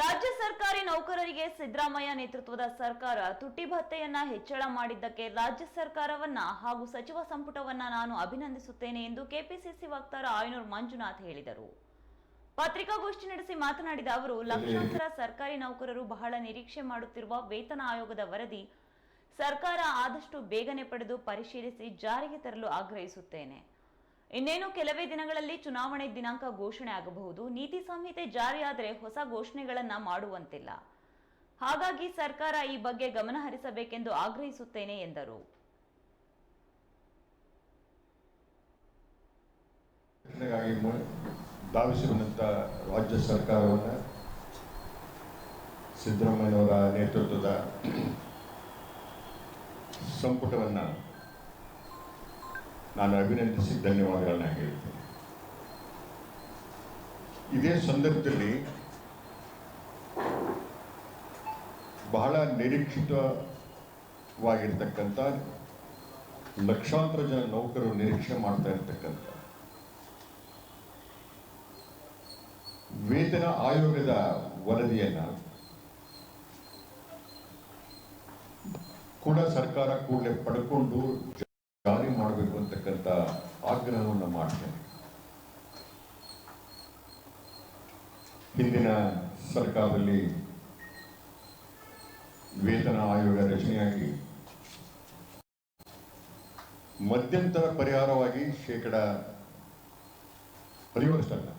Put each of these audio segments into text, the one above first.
ರಾಜ್ಯ ಸರ್ಕಾರಿ ನೌಕರರಿಗೆ ಸಿದ್ದರಾಮಯ್ಯ ನೇತೃತ್ವದ ಸರ್ಕಾರ ತುಟ್ಟಿ ಭತ್ತೆಯನ್ನ ಹೆಚ್ಚಳ ಮಾಡಿದ್ದಕ್ಕೆ ರಾಜ್ಯ ಸರ್ಕಾರವನ್ನ ಹಾಗೂ ಸಚಿವ ಸಂಪುಟವನ್ನ ನಾನು ಅಭಿನಂದಿಸುತ್ತೇನೆ ಎಂದು ಕೆಪಿಸಿಸಿ ವಕ್ತಾರ ಆಯನೂರ್ ಮಂಜುನಾಥ್ ಹೇಳಿದರು. ಪತ್ರಿಕಾಗೋಷ್ಠಿ ನಡೆಸಿ ಮಾತನಾಡಿದ ಅವರು, ಲಕ್ಷಾಂತರ ಸರ್ಕಾರಿ ನೌಕರರು ಬಹಳ ನಿರೀಕ್ಷೆ ಮಾಡುತ್ತಿರುವ ವೇತನ ಆಯೋಗದ ವರದಿ ಸರ್ಕಾರ ಆದಷ್ಟು ಬೇಗನೆ ಪಡೆದು ಪರಿಶೀಲಿಸಿ ಜಾರಿಗೆ ತರಲು ಆಗ್ರಹಿಸುತ್ತೇನೆ. ಇನ್ನೇನು ಕೆಲವೇ ದಿನಗಳಲ್ಲಿ ಚುನಾವಣೆ ದಿನಾಂಕ ಘೋಷಣೆ ಆಗಬಹುದು. ನೀತಿ ಸಂಹಿತೆ ಜಾರಿಯಾದರೆ ಹೊಸ ಘೋಷಣೆಗಳನ್ನ ಮಾಡುವಂತಿಲ್ಲ. ಹಾಗಾಗಿ ಸರ್ಕಾರ ಈ ಬಗ್ಗೆ ಗಮನ ಹರಿಸಬೇಕೆಂದು ಆಗ್ರಹಿಸುತ್ತೇನೆ ಎಂದರು. ರಾಜ್ಯ ಸರ್ಕಾರವನ್ನು ಸಿದ್ದರಾಮಯ್ಯನವರ ನೇತೃತ್ವದ ಸಂಪುಟವನ್ನು ನಾನು ಅಭಿನಂದಿಸಿ ಧನ್ಯವಾದಗಳನ್ನ ಹೇಳ್ತೇನೆ. ಇದೇ ಸಂದರ್ಭದಲ್ಲಿ ಬಹಳ ನಿರೀಕ್ಷಿತವಾಗಿರ್ತಕ್ಕಂಥ ಲಕ್ಷಾಂತರ ಜನ ನೌಕರರು ನಿರೀಕ್ಷೆ ಮಾಡ್ತಾ ಇರ್ತಕ್ಕಂಥ ವೇತನ ಆಯೋಗದ ವರದಿಯನ್ನ ಕೂಡ ಸರ್ಕಾರ ಕೂಡಲೇ ಪಡ್ಕೊಂಡು ಆಗ್ರಹವನ್ನು ಮಾಡ್ತೇನೆ. ಹಿಂದಿನ ಸರ್ಕಾರದಲ್ಲಿ ವೇತನ ಆಯೋಗ ರಚನೆಯಾಗಿ ಮಧ್ಯಂತರ ಪರಿಹಾರವಾಗಿ ಶೇಕಡ ಹದಿನೇಳಷ್ಟಲ್ಲ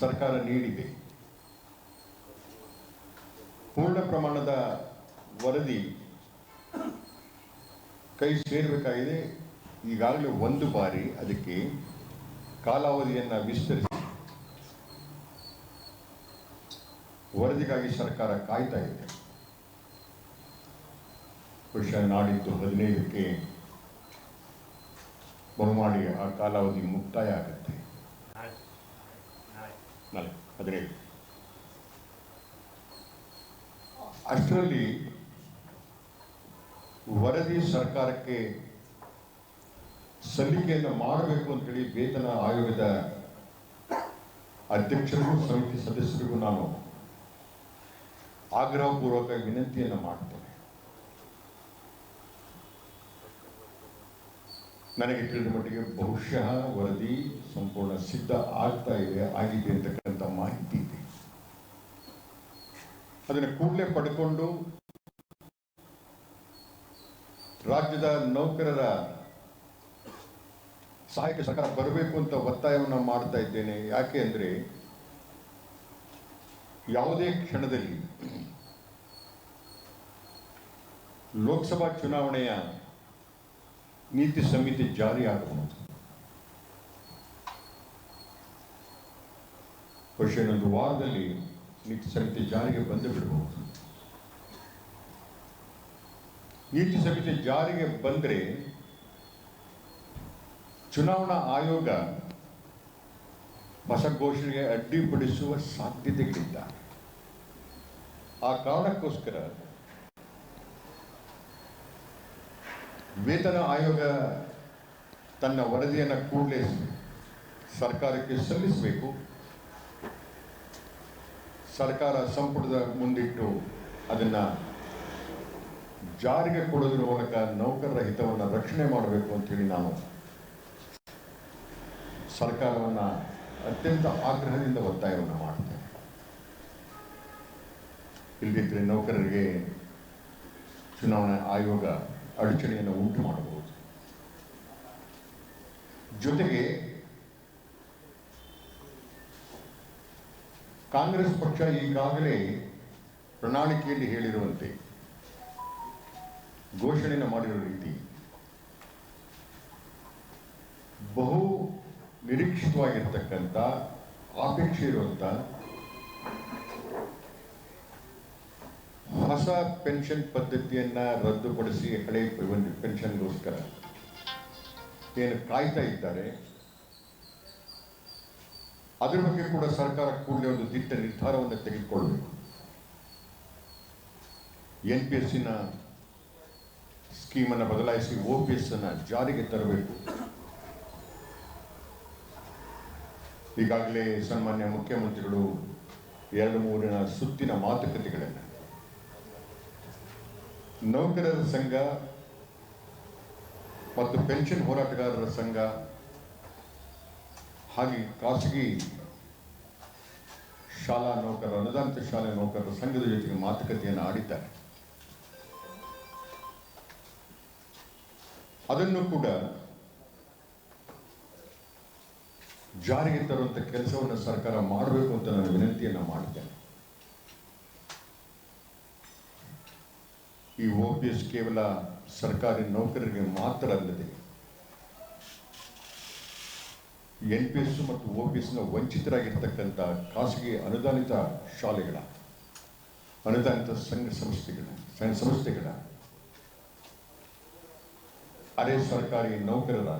ಸರ್ಕಾರ ನೀಡಿದೆ. ಪೂರ್ಣ ಪ್ರಮಾಣದ ವರದಿ ಕೈ ಸೇರಬೇಕಾಗಿದೆ. ಈಗಾಗಲೇ ಒಂದು ಬಾರಿ ಅದಕ್ಕೆ ಕಾಲಾವಧಿಯನ್ನು ವಿಸ್ತರಿಸಿ. ವರದಿಗಾಗಿ ಸರ್ಕಾರ ಕಾಯ್ತಾ ಇದೆ. ಬಹುಶಃ ನಾಡಿದ್ದು ಹದಿನೈದಕ್ಕೆ ಬಹುಮಾಡಿ ಆ ಕಾಲಾವಧಿ ಮುಕ್ತಾಯ ಆಗುತ್ತೆ. ಹದಿನೈದು. ಅಷ್ಟರಲ್ಲಿ ವರದಿ ಸರ್ಕಾರಕ್ಕೆ ಸಲ್ಲಿಕೆಯನ್ನು ಮಾಡಬೇಕು ಅಂತೇಳಿ ವೇತನ ಆಯೋಗದ ಅಧ್ಯಕ್ಷರಿಗೂ ಸಮಿತಿ ಸದಸ್ಯರಿಗೂ ನಾನು ಆಗ್ರಹಪೂರ್ವಕ ವಿನಂತಿಯನ್ನು ಮಾಡ್ತೇನೆ. ನನಗೆ ತಿಳಿದ ಮಟ್ಟಿಗೆ ಬಹುಶಃ ವರದಿ ಸಂಪೂರ್ಣ ಸಿದ್ಧ ಆಗ್ತಾ ಇದೆ, ಆಗಿದೆ ಅಂತಕ್ಕಂಥ ಮಾಹಿತಿ ಇದೆ. ಅದನ್ನು ಕೂಡಲೇ ಪಡ್ಕೊಂಡು ರಾಜ್ಯದ ನೌಕರರ ಸಹಾಯಕ ಸರ್ಕಾರ ಬರಬೇಕು ಅಂತ ಒತ್ತಾಯವನ್ನು ಮಾಡ್ತಾ ಇದ್ದೇನೆ. ಯಾಕೆ ಅಂದರೆ ಯಾವುದೇ ಕ್ಷಣದಲ್ಲಿ ಲೋಕಸಭಾ ಚುನಾವಣೆಯ ನೀತಿ ಸಂಹಿತೆ ಜಾರಿಯಾಗಬಹುದು ವರ್ಷ ಇನ್ನೊಂದು ವಾರದಲ್ಲಿ ನೀತಿ ಸಂಹಿತೆ ಜಾರಿಗೆ ಬಂದು ಬಿಡಬಹುದು. ನೀತಿ ಸಂಹಿತೆ ಜಾರಿಗೆ ಬಂದರೆ ಚುನಾವಣಾ ಆಯೋಗ ಹೊಸ ಘೋಷಣೆಗೆ ಅಡ್ಡಿಪಡಿಸುವ ಸಾಧ್ಯತೆಗಳಿಂದ. ಆ ಕಾರಣಕ್ಕೋಸ್ಕರ ವೇತನ ಆಯೋಗ ತನ್ನ ವರದಿಯನ್ನು ಕೂಡಲೇ ಸರ್ಕಾರಕ್ಕೆ ಸಲ್ಲಿಸಬೇಕು. ಸರ್ಕಾರ ಸಂಪುಟದ ಮುಂದಿಟ್ಟು ಅದನ್ನು ಜಾರಿಗೆ ಕೊಡೋದ್ರ ಮೂಲಕ ನೌಕರರ ಹಿತವನ್ನು ರಕ್ಷಣೆ ಮಾಡಬೇಕು ಅಂತೇಳಿ ನಾನು ಸರ್ಕಾರವನ್ನು ಅತ್ಯಂತ ಆಗ್ರಹದಿಂದ ಒತ್ತಾಯವನ್ನು ಮಾಡ್ತೇನೆ. ಇಲ್ಲದಿದ್ದರೆ ನೌಕರರಿಗೆ ಚುನಾವಣಾ ಆಯೋಗ ಅಡಚಣೆಯನ್ನು ಉಂಟು ಮಾಡಬಹುದು. ಜೊತೆಗೆ ಕಾಂಗ್ರೆಸ್ ಪಕ್ಷ ಈಗಾಗಲೇ ಪ್ರಣಾಳಿಕೆಯಲ್ಲಿ ಹೇಳಿರುವಂತೆ ಘೋಷಣೆಯನ್ನು ಮಾಡಿರೋ ರೀತಿ ಬಹು ನಿರೀಕ್ಷಿತವಾಗಿರ್ತಕ್ಕಂಥ ಅಪೇಕ್ಷೆ ಇರುವಂಥ ಹೊಸ ಪೆನ್ಷನ್ ಪದ್ಧತಿಯನ್ನ ರದ್ದುಪಡಿಸಿ ಹಳೆ ಪೆನ್ಷನ್ಗೋಸ್ಕರ ಏನು ಕಾಯ್ತಾ ಇದ್ದಾರೆ. ಅದರ ಬಗ್ಗೆ ಕೂಡ ಸರ್ಕಾರ ಕೂಡಲೇ ಒಂದು ದಿಟ್ಟ ನಿರ್ಧಾರವನ್ನು ತೆಗೆದುಕೊಳ್ಬೇಕು. ಎನ್ ಪಿ ಎಸ್ಸಿನ ಸ್ಕೀಮನ್ನು ಬದಲಾಯಿಸಿ ಒ ಪಿ ಎಸ್ ಅನ್ನು ಜಾರಿಗೆ ತರಬೇಕು. ಈಗಾಗಲೇ ಸನ್ಮಾನ್ಯ ಮುಖ್ಯಮಂತ್ರಿಗಳು ಎರಡು ಮೂರಿನ ಸುತ್ತಿನ ಮಾತುಕತೆಗಳನ್ನು. ನೌಕರರ ಸಂಘ ಮತ್ತು ಪೆನ್ಷನ್ ಹೋರಾಟಗಾರರ ಸಂಘ, ಹಾಗೆ ಖಾಸಗಿ ಶಾಲಾ ನೌಕರರ, ಅನುದಾನಿತ ಶಾಲೆ ನೌಕರರ ಸಂಘದ ಜೊತೆಗೆ ಮಾತುಕತೆಯನ್ನು ಆಡಿದ್ದಾರೆ. ಅದನ್ನು ಕೂಡ ಜಾರಿಗೆ ತರುವಂಥ ಕೆಲಸವನ್ನು ಸರ್ಕಾರ ಮಾಡಬೇಕು ಅಂತ ನಾನು ವಿನಂತಿಯನ್ನು ಮಾಡ್ತೇನೆ. ಈ ಒ ಪಿ ಎಸ್ ಕೇವಲ ಸರ್ಕಾರಿ ನೌಕರರಿಗೆ ಮಾತ್ರ ಅಲ್ಲದೆ ಎನ್ ಪಿ ಎಸ್ ಮತ್ತು ಒ ಪಿ ಎಸ್ನ ವಂಚಿತರಾಗಿರ್ತಕ್ಕಂಥ ಖಾಸಗಿ ಅನುದಾನಿತ ಶಾಲೆಗಳ, ಅನುದಾನಿತ ಸಂಘ ಸಂಸ್ಥೆಗಳ ಸಂಸ್ಥೆಗಳ ಅರೆ ಸರ್ಕಾರಿ ನೌಕರರ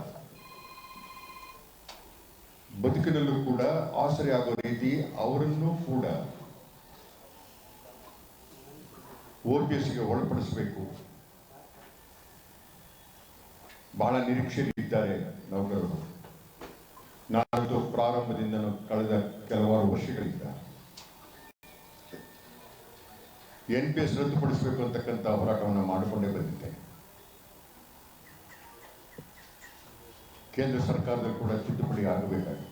ಬದುಕಿನಲ್ಲೂ ಕೂಡ ಆಸರೆ ಆಗೋ ರೀತಿ ಅವರನ್ನು ಕೂಡ ಓಪಿಎಸ್ಗೆ ಒಳಪಡಿಸಬೇಕು. ಬಹಳ ನಿರೀಕ್ಷೆಯಲ್ಲಿದ್ದಾರೆ ನೌಕರರು. ನಾನಂತೂ ಪ್ರಾರಂಭದಿಂದ ಕಳೆದ ಕೆಲವಾರು ವರ್ಷಗಳಿಂದ ಎನ್ ಪಿ ಎಸ್ ರದ್ದುಪಡಿಸಬೇಕು ಅಂತಕ್ಕಂಥ ಹೋರಾಟವನ್ನು ಮಾಡಿಕೊಂಡೇ ಬಂದಿದ್ದೆ ಕೇಂದ್ರ ಸರ್ಕಾರದಲ್ಲಿ ಕೂಡ ತಿದ್ದುಪಡಿ ಆಗಬೇಕಾಗಿದೆ.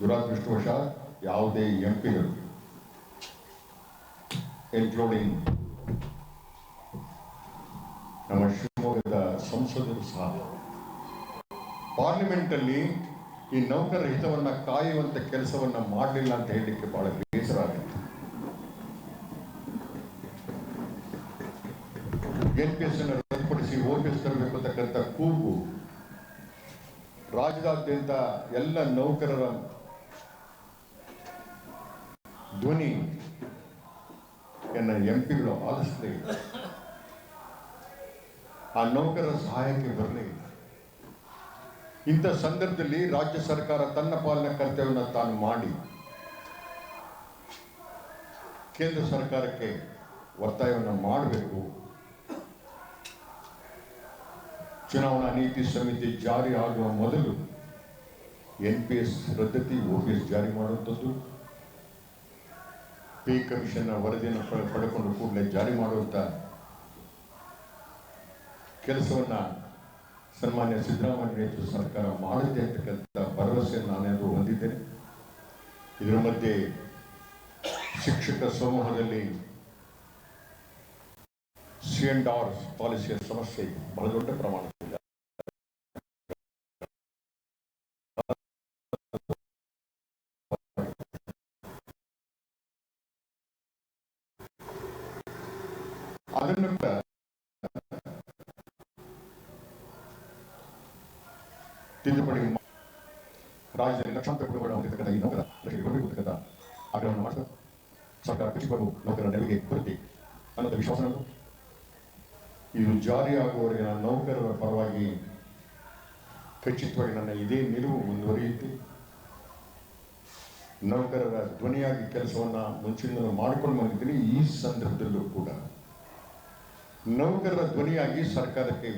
ದುರಾದೃಷ್ಟವಶ ಯಾವುದೇ ಎಂಪಿಗಳು ಇನ್ಕ್ಲೂಡಿಂಗ್ ನಮ್ಮ ಶಿವಮೊಗ್ಗದ ಸಂಸದರು ಸಹ ಪಾರ್ಲಿಮೆಂಟ್ ಅಲ್ಲಿ ಈ ನೌಕರರ ಹಿತವನ್ನ ಕಾಯುವಂತ ಕೆಲಸವನ್ನ ಮಾಡಲಿಲ್ಲ ಅಂತ ಹೇಳಲಿಕ್ಕೆ ಬಹಳ ಬೇಸರ ಆಗುತ್ತೆ ಎನ್ ಪಿ ಎಸ್ ಅನ್ನು ರದ್ದುಪಡಿಸಿ ಓ ಪಿ ತರಬೇಕು ಅಂತಕ್ಕಂಥ ಕೂಗು ರಾಜ್ಯದಾದ್ಯಂತ ಎಲ್ಲ ನೌಕರರ ಧ್ವನಿ ಎನ್ನ ಎಂಪಿಗಳು ಆಲಿಸಲೇ ಇಲ್ಲ. ಆ ನೌಕರರ ಸಹಾಯಕ್ಕೆ ಬರಲೇ ಇಲ್ಲ. ಇಂಥ ಸಂದರ್ಭದಲ್ಲಿ ರಾಜ್ಯ ಸರ್ಕಾರ ತನ್ನ ಪಾಲನೆ ಕರ್ತವ್ಯವನ್ನು ತಾನು ಮಾಡಿ ಕೇಂದ್ರ ಸರ್ಕಾರಕ್ಕೆ ಒತ್ತಾಯವನ್ನು ಮಾಡಬೇಕು. ಚುನಾವಣಾ ನೀತಿ ಸಮಿತಿ ಜಾರಿ ಆಗುವ ಮೊದಲು ಎನ್ ಪಿ ಎಸ್ ರದ್ದತಿ ಒ ಪಿ ಎಸ್ ಜಾರಿ ಮಾಡುವಂಥದ್ದು. ಪೇ ಕಮಿಷನ್ ವರದಿಯನ್ನು ಪಡ್ಕೊಂಡು ಕೂಡಲೇ ಜಾರಿ ಮಾಡುವಂತ ಕೆಲಸವನ್ನ ಸನ್ಮಾನ್ಯ ಸಿದ್ದರಾಮಯ್ಯ ನೇತೃತ್ವ ಸರ್ಕಾರ ಮಾಡುತ್ತೆ ಅಂತಕ್ಕಂಥ ಭರವಸೆಯನ್ನು ನಾನೇನಾದರೂ ಹೊಂದಿದ್ದೇನೆ. ಇದರ ಮಧ್ಯೆ ಶಿಕ್ಷಕ ಸಮೂಹದಲ್ಲಿ ಸಿ ಡಾಲರ್ಸ್ ಪಾಲಿಸಿಯ ಸಮಸ್ಯೆ ಬಹಳ ದೊಡ್ಡ ಕೂಡ ತಿದ್ದುಪಡಿ ರಾಜ್ಯದಲ್ಲಿ ಲಕ್ಷಾಂತರ ಕುಟುಂಬಗಳ ಹೊಂದಿರತಕ್ಕಂಥ ಈ ನೌಕರ ಬರಬೇಕು ಅಂತಕ್ಕಂಥ ಆಗ್ರಹವನ್ನು ಮಾಡ್ತಾರೆ. ಸರ್ಕಾರ ಕೃಷಿಕರು ನೌಕರರ ನೆರವಿಗೆ ಬರುತ್ತೆ ಅನ್ನೋದು ವಿಶ್ವಾಸ. ಇದು ಜಾರಿಯಾಗುವವರೆಗೆ ನಾನು ನೌಕರರ ಪರವಾಗಿ ಖಚಿತವಾಗಿ ನನ್ನ ಇದೇ ನಿಲುವು ಮುಂದುವರಿಯಿತು. ನೌಕರರ ಧ್ವನಿಯಾಗಿ ಕೆಲಸವನ್ನು ಮುಂಚಿನಿಂದಲೂ ಮಾಡಿಕೊಂಡು ಬಂದಿದ್ದೀನಿ. ಈ ಸಂದರ್ಭದಲ್ಲೂ ಕೂಡ ನೌಕರರ ಧ್ವನಿಯಾಗಿ ಸರ್ಕಾರಕ್ಕೆ